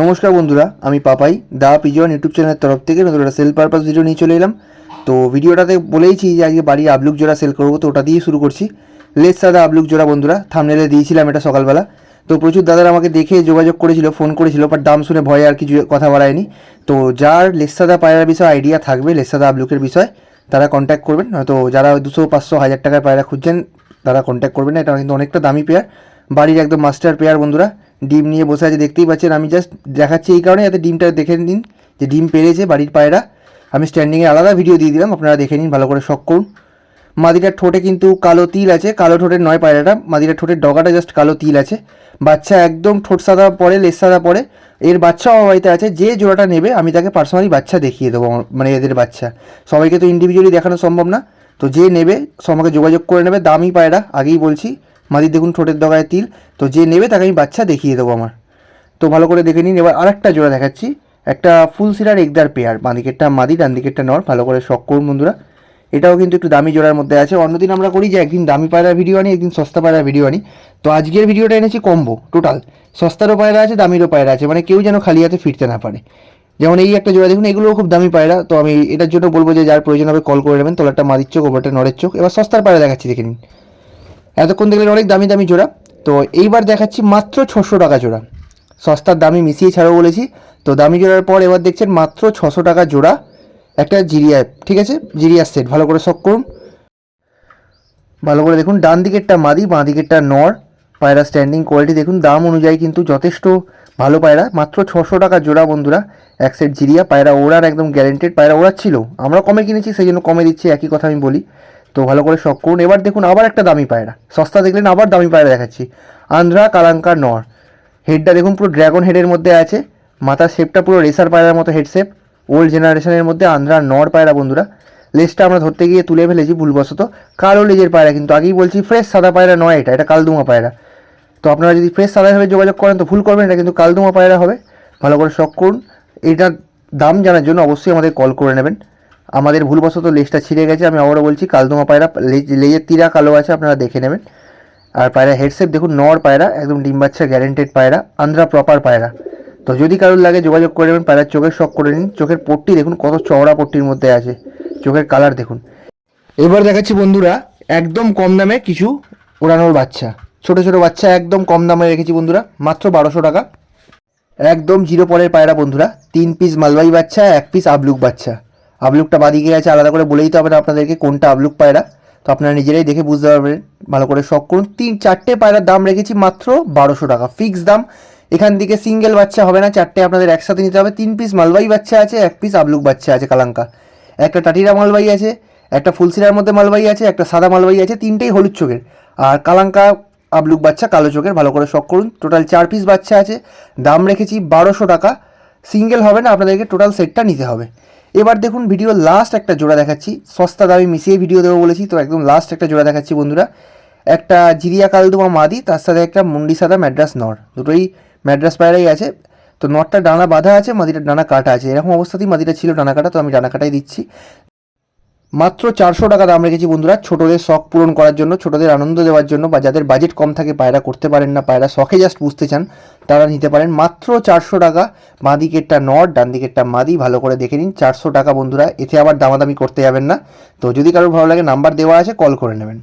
নমস্কার বন্ধুরা, আমি পাপাই, দা পিজন ইউটিউব চ্যানেলের তরফ থেকে নতুন একটা সেল পারপাস ভিডিও নিয়ে চলে এলাম। তো ভিডিওটাতে বলেইছি যে আজকে বাড়ির আবলুক জোড়া সেল করব, তো ওটা দিয়েই শুরু করছি। লেস সাদা আবলুক জোড়া বন্ধুরা থামনেলে দিয়েছিলাম এটা সকালবেলা। তো প্রচুর দাদারা আমাকে দেখে যোগাযোগ করেছিল ফোন করেছিল বাট দাম শুনে ভয়ে আর কিছু কথা বাড়ায়নি। তো যার লেস সাদা পায়রার বিষয়ে আইডিয়া থাকবে লেস সাদা আবলুকের বিষয়, তারা কন্ট্যাক্ট করবেন। হয়তো যারা দুশো, পাঁচশো, হাজার টাকার পায়রা খুঁজছেন, তারা কন্ট্যাক্ট করবেন না, এটা কিন্তু অনেকটা দামি পেয়ার বাড়ির একদম মাস্টার পেয়ার বন্ধুরা। ডিম নিয়ে বসে আছে, দেখতেই পাচ্ছেন, আমি জাস্ট দেখাচ্ছি এই কারণে যাতে ডিমটা দেখে নিন যে ডিম পেরেছে বাড়ির পায়রা। আমি স্ট্যান্ডিংয়ে আলাদা ভিডিও দিয়ে দিলাম, আপনারা দেখে নিন, ভালো করে শখ করুন। মাদিটার ঠোঁটে কিন্তু কালো তিল আছে, কালো ঠোঁটের নয় পায়রাটা মাদিটার ঠোঁটের ডগাটা জাস্ট কালো তিল আছে। বাচ্চা একদম ঠোঁট সাদা পরে লেস সাদা পরে, এর বাচ্চা আমার বাড়িতে আছে, যে জোড়াটা নেবে, আমি তাকে পার্সোনালি বাচ্চা দেখিয়ে দেবো মানে এদের বাচ্চা। সবাইকে তো ইন্ডিভিজুয়ালি দেখানো সম্ভব না, তো যে নেবে সে আমাকে যোগাযোগ করে নেবে, দামি পায়রা, আগেই বলছি মাদির দেখুন ঠোঁটের ডগায় তিল। তো যে নেবে তাকে আমি বাচ্চা দেখিয়ে দেবো আমার। তো ভালো করে দেখে নিন, এবার আরেকটা জোড়া দেখাচ্ছি। একটা ফুল সিরার একদার পেয়ার বাঁ দিকেরটা মাদি ডান দিকেরটা নর, ভালো করে শখ করুন বন্ধুরা। এটাও কিন্তু একটু দামি জোড়ার মধ্যে আছে। অন্যদিন আমরা করি যে একদিন দামি পায়রার ভিডিও আনি, একদিন সস্তা পায়রার ভিডিও আনি। তো আজকের ভিডিওটা এনেছি কম্বো, টোটাল। সস্তারও পায়রা আছে, দামিরও পায়রা আছে মানে কেউ যেন খালি হাতে ফিরতে না পারে। যেমন এই একটা জোড়া দেখুন, এগুলোও খুব দামি পায়রা। তো আমি এটার জন্য বলব যে যার প্রয়োজন হবে কল করে নেবেন। তোলারটা মাদির চোখ, ওপরটা নরের চোখ। এবার সস্তার পায়রা দেখাচ্ছি, দেখে নিন। এতক্ষণ দেখলেন অনেক দামি দামি জোড়া। তো এইবার দেখাচ্ছি মাত্র ছশো টাকা জোড়া। সস্তার দামি মিশিয়ে ছাড়াও বলেছি। তো দামি জোড়ার পর এবার দেখছেন মাত্র ছশো টাকা জোড়া। একটা জিরিয়া ঠিক আছে? জিরিয়া সেট ভালো করে শখ করুন। ভালো করে দেখুন, ডান দিকেরটা মাদি, বাঁ দিকেরটা নর। পায়রা স্ট্যান্ডিং কোয়ালিটি দেখুন, দাম অনুযায়ী কিন্তু যথেষ্ট ভালো পায়রা। মাত্র ছশো টাকা জোড়া বন্ধুরা, এক সেট জিরিয়া। পায়রা ওড়ার একদম গ্যারেন্টেড পায়রা ওড়াচ্ছিল। আমরা কমে কিনেছি, সেই জন্য কমে দিচ্ছি, একই কথা আমি বলি। তো ভালো করে শখ করুন। এবার দেখুন আবার একটা দামি পায়রা। সস্তা দেখলেন আবার দামি পায়রা দেখাচ্ছি। আন্ধ্রা কালাঙ্কার নর। হেডটা দেখুন পুরো ড্রাগন হেডের মধ্যে আছে। মাথার শেপটা পুরো রেসার পায়রার মতো হেড শেপ ওল্ড জেনারেশনের মধ্যে আন্ধ্রা নর পায়রা বন্ধুরা। লেজটা আমরা ধরতে গিয়ে তুলে ফেলেছি ভুলবশত। কালো লেজের পায়রা কিন্তু, আগেই বলছি ফ্রেশ সাদা পায়রা নয় এটা এটা কালদুমা পায়রা। তো আপনারা যদি ফ্রেশ সাদাভাবে যোগাযোগ করেন, তো ভুল করবেন, এটা কিন্তু কালদুমা পায়রা হবে। ভালো করে শখ করুন। এটার দাম জানার জন্য অবশ্যই আমাদের কল করে নেবেন। আমাদের ভুলবশত লেজটা ছিঁড়ে গেছে, আমি আবারও বলছি, কালদুমা পায়রা, লেজ, লেজের তীরা কালো আছে, আপনারা দেখে নেবেন। আর পায়রা হেডসেপ দেখুন, নর পায়রা, একদম ডিম বাচ্চা গ্যারেন্টেড পায়রা আন্ধ্রা প্রপার পায়রা। তো যদি কারোর লাগে যোগাযোগ করে নেবেন, পায়রার চোখের শখ করে নিন, চোখের পট্টি দেখুন, কত চওড়া পট্টির মধ্যে আছে, চোখের কালার দেখুন। এবার দেখাচ্ছি বন্ধুরা, একদম কম দামে কিছু ওড়ানোর বাচ্চা। ছোট ছোট বাচ্চা, একদম কম দামে রেখেছি বন্ধুরা, মাত্র বারোশো টাকা। একদম জিরো পরের পায়রা বন্ধুরা, তিন পিস মালবাই বাচ্চা, এক পিস আবলুক বাচ্চা। আবলুকটা বাদিকে আছে, আলাদা করে বলেই তো হবে না আপনাদেরকে কোনটা আবলুক পায়রা। তো আপনারা নিজেরাই দেখে বুঝতে পারবেন, ভালো করে শখ করুন। তিন, চারটে পায়রার দাম রেখেছি মাত্র বারোশো টাকা ফিক্স দাম। এখান থেকে সিঙ্গেল বাচ্চা হবে না, চারটে আপনাদের একসাথে নিতে হবে। তিন পিস মালবাই বাচ্চা আছে, এক পিস আবলুক বাচ্চা আছে কালাঙ্কা। একটা টাটিরা মালবাই আছে, একটা ফুলসিরার মধ্যে মালবাই আছে, একটা সাদা মালবাই আছে, তিনটেই হলুদ চোখের। আর কালাঙ্কা আবলুক বাচ্চা কালো চোখের, ভালো করে শখ করুন। টোটাল চার পিস বাচ্চা আছে, দাম রেখেছি বারোশো টাকা। সিঙ্গেল হবে না, আপনাদেরকে টোটাল সেটটা নিতে হবে। এবার দেখুন ভিডিও লাস্ট একটা জোড়া দেখাচ্ছি। সস্তা দামে মিশিয়ে ভিডিও দেবো বলেছি, তো একদম লাস্ট একটা জোড়া দেখাচ্ছি বন্ধুরা। একটা জিরিয়া কালদুমা মাদি, তার সাথে একটা মুন্ডি সাদা ম্যাড্রাস নর। দুটোই ম্যাড্রাস পায়রাই আছে। তো নটটা ডানা বাঁধা আছে, মাদিটার ডানা কাটা আছে। এরকম অবস্থাতেই মাদিটা ছিল ডানা কাটা, তো আমি ডানা কাটাই দিচ্ছি। মাত্র চারশো টাকা দাম রেখেছি বন্ধুরা। ছোটদের শখ পূরণ করার জন্য, ছোটদের আনন্দ দেওয়ার জন্য বা যাদের বাজেট কম থাকে, পায়রা করতে পারেন না, পায়রা শখে জাস্ট বুঝতে চান, তারা নিতে পারেন মাত্র চারশো টাকা। বাঁ দিকেরটা নট ডান দিকেরটা মাদি, ভালো করে দেখে নিন। চারশো টাকা বন্ধুরা, এতে আবার দামাদামি করতে যাবেন না। তো যদি কারোর ভালো লাগে, নাম্বার দেওয়া আছে, কল করে নেবেন।